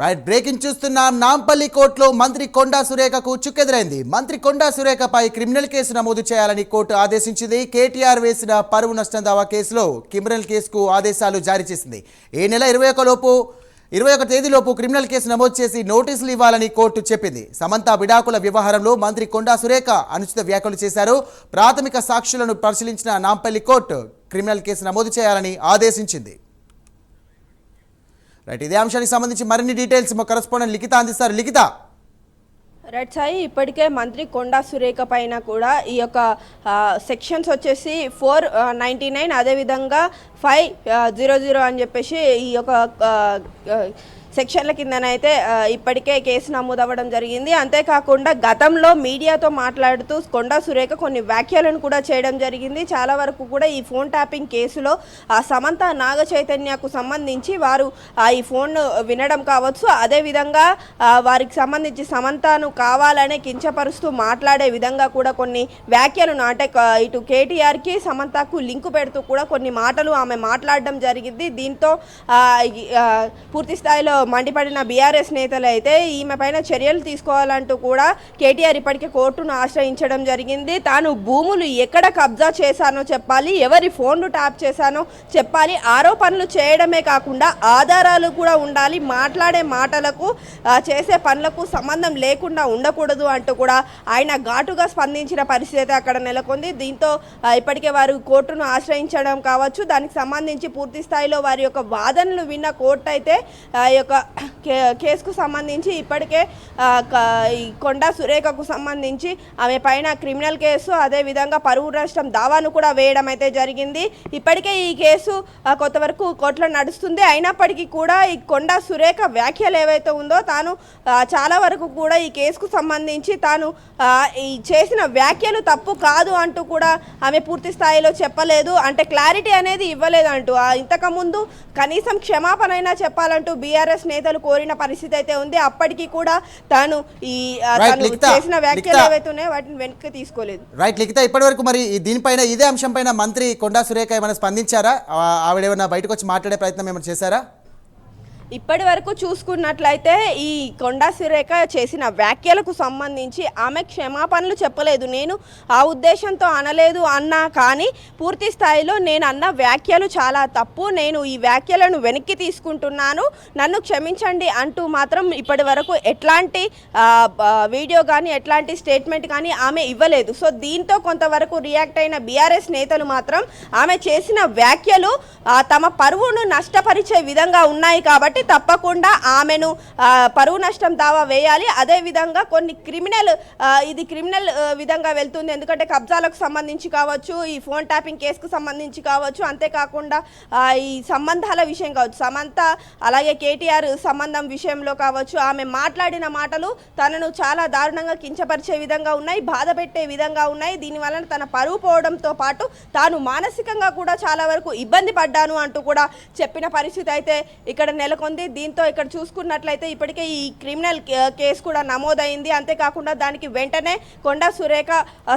Right breaking చూస్తున్నాం. నాంపల్లి కోర్టులో మంత్రి కొండా సురేఖకు చుక్కెదురైంది. మంత్రి కొండా సురేఖపై క్రిమినల్ కేసు నమోదు చేయాలని కోర్టు ఆదేశించింది. కేటీఆర్ వేసిన పరువు నష్టం దావా కేసులో క్రిమినల్ కేసుకు ఆదేశాలు జారీ చేసింది. ఈ నెల ఇరవై లోపు ఇరవై ఒక తేదీలోపు క్రిమినల్ కేసు నమోదు చేసి నోటీసులు ఇవ్వాలని కోర్టు చెప్పింది. సమంత విడాకుల వ్యవహారంలో మంత్రి కొండా సురేఖ అనుచిత వ్యాఖ్యలు చేశారు. ప్రాథమిక సాక్షులను పరిశీలించిన నాంపల్లి కోర్టు క్రిమినల్ కేసు నమోదు చేయాలని ఆదేశించింది. రైట్ ఇదే అంశానికి సంబంధించి మరిన్ని డీటెయిల్స్ మా కరస్పాండెంట్ లిఖిత అందిస్తారు. లిఖిత. రైట్ సాయి ఇప్పటికే మంత్రి కొండా సురేఖ పైన కూడా ఈ యొక్క సెక్షన్స్ వచ్చేసి ఫోర్ నైంటీ నైన్ అదేవిధంగా ఫైవ్ జీరో జీరో అని చెప్పేసి ఈ యొక్క సెక్షన్ల కిందనైతే ఇప్పటికే కేసు నమోదవ్వడం జరిగింది. అంతేకాకుండా గతంలో మీడియాతో మాట్లాడుతూ కొండా సురేఖ కొన్ని వ్యాఖ్యలను కూడా చేయడం జరిగింది. చాలా వరకు కూడా ఈ ఫోన్ ట్యాపింగ్ కేసులో ఆ సమంత నాగ చైతన్యకు సంబంధించి వారు ఆ ఈ ఫోన్ వినడం కావచ్చు. అదేవిధంగా వారికి సంబంధించి సమంతను కావాలనే కించపరుస్తూ మాట్లాడే విధంగా కూడా కొన్ని వ్యాఖ్యలు అంటే ఇటు కేటీఆర్కి సమంతకు లింకు పెడుతూ కూడా కొన్ని మాటలు ఆమె మాట్లాడడం జరిగింది. దీంతో పూర్తి స్థాయిలో మండిపడిన బీఆర్ఎస్ నేతలు అయితే ఈమె పైన చర్యలు తీసుకోవాలంటూ కూడా కేటీఆర్ ఇప్పటికే కోర్టును ఆశ్రయించడం జరిగింది. తాను భూములు ఎక్కడ కబ్జా చేశానో చెప్పాలి ఎవరి ఫోన్లు ట్యాప్ చేశానో చెప్పాలి. ఆరోపణలు చేయడమే కాకుండా ఆధారాలు కూడా ఉండాలి. మాట్లాడే మాటలకు చేసే పనులకు సంబంధం లేకుండా ఉండకూడదు అంటూ కూడా ఆయన ఘాటుగా స్పందించిన పరిస్థితి అక్కడ నెలకొంది. దీంతో ఇప్పటికే వారు కోర్టును ఆశ్రయించడం కావచ్చు. దానికి సంబంధించి పూర్తి స్థాయిలో వారి యొక్క వాదనలు విన్న కోర్టు అయితే ఆ యొక్క కే- కేసుకు సంబంధించి ఇప్పటికే ఈ కొండా సురేఖకు సంబంధించి ఆమె పైన క్రిమినల్ కేసు అదేవిధంగా పరువు నష్టం దావాను కూడా వేయడం అయితే జరిగింది. ఇప్పటికే ఈ కేసు ఆ, కొంతవరకు కోర్టులో నడుస్తుంది. అయినప్పటికీ కూడా ఈ కొండా సురేఖ వ్యాఖ్యలు ఏవైతే ఉందో తాను చాలా వరకు కూడా ఈ కేసుకు సంబంధించి తాను ఈ చేసిన వ్యాఖ్యలు తప్పు కాదు అంటూ కూడా ఆమె పూర్తి స్థాయిలో చెప్పలేదు. అంటే క్లారిటీ అనేది ఇవ్వలేదు అంటూ ఇంతకుముందు కనీసం క్షమాపణ అయినా చెప్పాలంటూ బీఆర్ఎస్ నేతలు కోరిన పరిస్థితి అయితే ఉంది. అప్పటికి కూడా తాను ఈ తను చేసిన వ్యాఖ్యలు లిఖిత. ఏవైతే ఉన్నాయో వాటిని వెనక్కి తీసుకోలేదు. రైట్ లిఖిత ఇప్పటివరకు మరి ఈ దీనిపైన ఇదే అంశంపైన మంత్రి కొండా సురేఖ ఏమైనా స్పందించారా? ఆవిడ ఏమైనా బయటకు వచ్చి మాట్లాడే ప్రయత్నం ఏమైనా చేశారా? ఇప్పటి వరకు చూసుకున్నట్లయితే ఈ కొండా సురేఖ చేసిన వ్యాఖ్యలకు సంబంధించి ఆమె క్షమాపణలు చెప్పలేదు. నేను ఆ ఉద్దేశంతో అనలేదు అన్నా కానీ పూర్తి స్థాయిలో నేను అన్న వ్యాఖ్యలు చాలా తప్పు. నేను ఈ వ్యాఖ్యలను వెనక్కి తీసుకుంటున్నాను. నన్ను క్షమించండి అంటూ మాత్రం ఇప్పటి వరకు ఎట్లాంటి వీడియో కానీ ఎట్లాంటి స్టేట్మెంట్ కానీ ఆమె ఇవ్వలేదు. సో దీంతో కొంతవరకు రియాక్ట్ అయిన బీఆర్ఎస్ నేతలు మాత్రం ఆమె చేసిన వ్యాఖ్యలు తమ పరువును నష్టపరిచే విధంగా ఉన్నాయి కాబట్టి తప్పకుండా ఆమెను పరువు నష్టం దావా వేయాలి. అదేవిధంగా కొన్ని క్రిమినల్ ఇది క్రిమినల్ విధంగా వెళ్తుంది. ఎందుకంటే కబ్జాలకు సంబంధించి కావచ్చు ఈ ఫోన్ ట్యాపింగ్ కేసుకు సంబంధించి కావచ్చు అంతేకాకుండా ఈ సంబంధాల విషయం కావచ్చు. సమంత అలాగే కేటీఆర్ సంబంధం విషయంలో కావచ్చు ఆమె మాట్లాడిన మాటలు తనను చాలా దారుణంగా కించపరిచే విధంగా ఉన్నాయి బాధ పెట్టే విధంగా ఉన్నాయి. దీని వలన తన పరువు పోవడంతో పాటు తాను మానసికంగా కూడా చాలా వరకు ఇబ్బంది పడ్డాను అంటూ కూడా చెప్పిన పరిస్థితి అయితే ఇక్కడ నెలకొంది. ఉంది దీంతో ఇక్కడ చూసుకున్నట్లయితే ఇప్పటికే ఈ క్రిమినల్ కేసు కూడా నమోదైంది. అంతేకాకుండా దానికి వెంటనే కొండా సురేఖ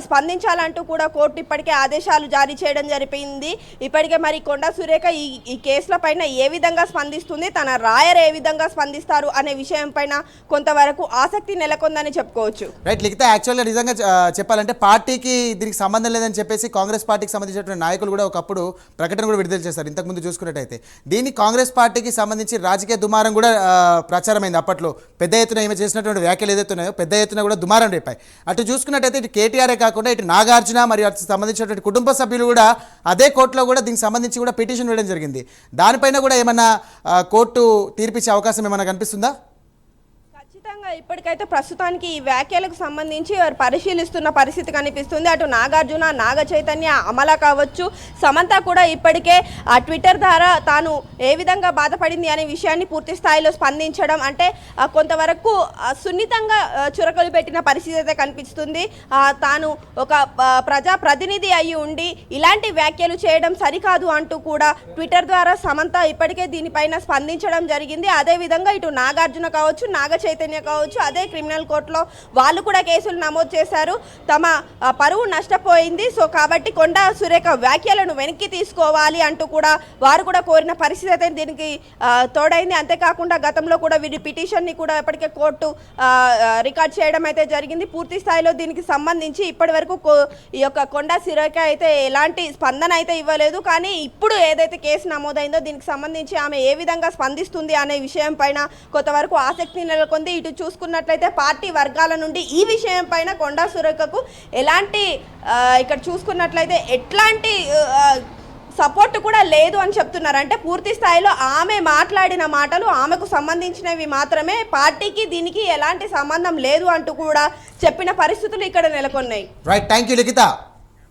స్పందించాలంటూ కూడా కోర్టు ఇప్పటికే ఆదేశాలు జారీ చేయడం జరిపింది. ఇప్పటికే మరి కొండా సురేఖ ఈ ఈ కేసుల పైన ఏ విధంగా స్పందిస్తుంది తన రాయర్ ఏ విధంగా స్పందిస్తారు అనే విషయం పైన కొంతవరకు ఆసక్తి నెలకొందని చెప్పుకోవచ్చు. రైట్ లిఖిత యాక్చువల్గా నిజంగా చెప్పాలంటే పార్టీకి దీనికి సంబంధం లేదని చెప్పేసి కాంగ్రెస్ పార్టీకి సంబంధించినటువంటి నాయకులు కూడా ఒకప్పుడు ప్రకటన కూడా విడుదల చేశారు ఇంతకుముందు చూసుకున్నట్టయితే. దీన్ని కాంగ్రెస్ పార్టీకి సంబంధించి రాజకీయ దుమారం కూడా ప్రచారమైంది అప్పట్లో. పెద్ద ఎత్తున ఈమె చేసినటువంటి వ్యాఖ్యలు ఏదైతే ఉన్నాయో పెద్ద ఎత్తున కూడా దుమారం రేపాయి. అటు చూసుకున్నట్టయితే ఇటు కేటీఆరే కాకుండా ఇటు నాగార్జున మరియు అటు సంబంధించినటువంటి కుటుంబ సభ్యులు కూడా అదే కోర్టులో కూడా దీనికి సంబంధించి కూడా పిటిషన్ వేయడం జరిగింది. దానిపైన కూడా ఏమన్నా కోర్టు తీర్పిచ్చే అవకాశం ఏమైనా కనిపిస్తుందా? ఇప్పటికైతే ప్రస్తుతానికి ఈ వ్యాఖ్యలకు సంబంధించి వారు పరిశీలిస్తున్న పరిస్థితి కనిపిస్తుంది. అటు నాగార్జున నాగ చైతన్య అమల కావచ్చు. సమంత కూడా ఇప్పటికే ఆ ట్విట్టర్ ద్వారా తాను ఏ విధంగా బాధపడింది అనే విషయాన్ని పూర్తి స్థాయిలో స్పందించడం అంటే కొంతవరకు సున్నితంగా చురకలు పెట్టిన పరిస్థితి అయితే కనిపిస్తుంది. తాను ఒక ప్రజా ప్రతినిధి అయి ఉండి ఇలాంటి వ్యాఖ్యలు చేయడం సరికాదు అంటూ కూడా ట్విట్టర్ ద్వారా సమంత ఇప్పటికే దీనిపైన స్పందించడం జరిగింది. అదేవిధంగా ఇటు నాగార్జున కావచ్చు నాగ చైతన్య కావచ్చు కావచ్చు. అదే క్రిమినల్ కోర్టులో వాళ్ళు కూడా కేసులు నమోదు చేశారు. తమ పరువు నష్టపోయింది. సో కాబట్టి కొండా సురేఖ వ్యాఖ్యలను వెనక్కి తీసుకోవాలి అంటూ కూడా వారు కూడా కోరిన పరిస్థితి అయితే దీనికి తోడైంది. అంతేకాకుండా గతంలో కూడా వీరి పిటిషన్ని కూడా ఇప్పటికే కోర్టు రికార్డ్ చేయడం అయితే జరిగింది. పూర్తి స్థాయిలో దీనికి సంబంధించి ఇప్పటి వరకు కో- ఈ యొక్క కొండా సురేఖ అయితే ఎలాంటి స్పందన అయితే ఇవ్వలేదు. కానీ ఇప్పుడు ఏదైతే కేసు నమోదైందో దీనికి సంబంధించి ఆమె ఏ విధంగా స్పందిస్తుంది అనే విషయం పైన కొంతవరకు ఆసక్తి నెలకొంది. ఇటు చూసుకున్నట్లయితే పార్టీ వర్గాల నుండి ఈ విషయం పైన కొండా సురేఖకు ఎలాంటి ఇక్కడ చూసుకున్నట్లయితే ఎట్లాంటి సపోర్ట్ కూడా లేదు అని చెప్తున్నారు. అంటే పూర్తి స్థాయిలో ఆమె మాట్లాడిన మాటలు ఆమెకు సంబంధించినవి మాత్రమే. పార్టీకి దీనికి ఎలాంటి సంబంధం లేదు అంటూ కూడా చెప్పిన పరిస్థితులు ఇక్కడ నెలకొన్నాయి. Right thank you Likhita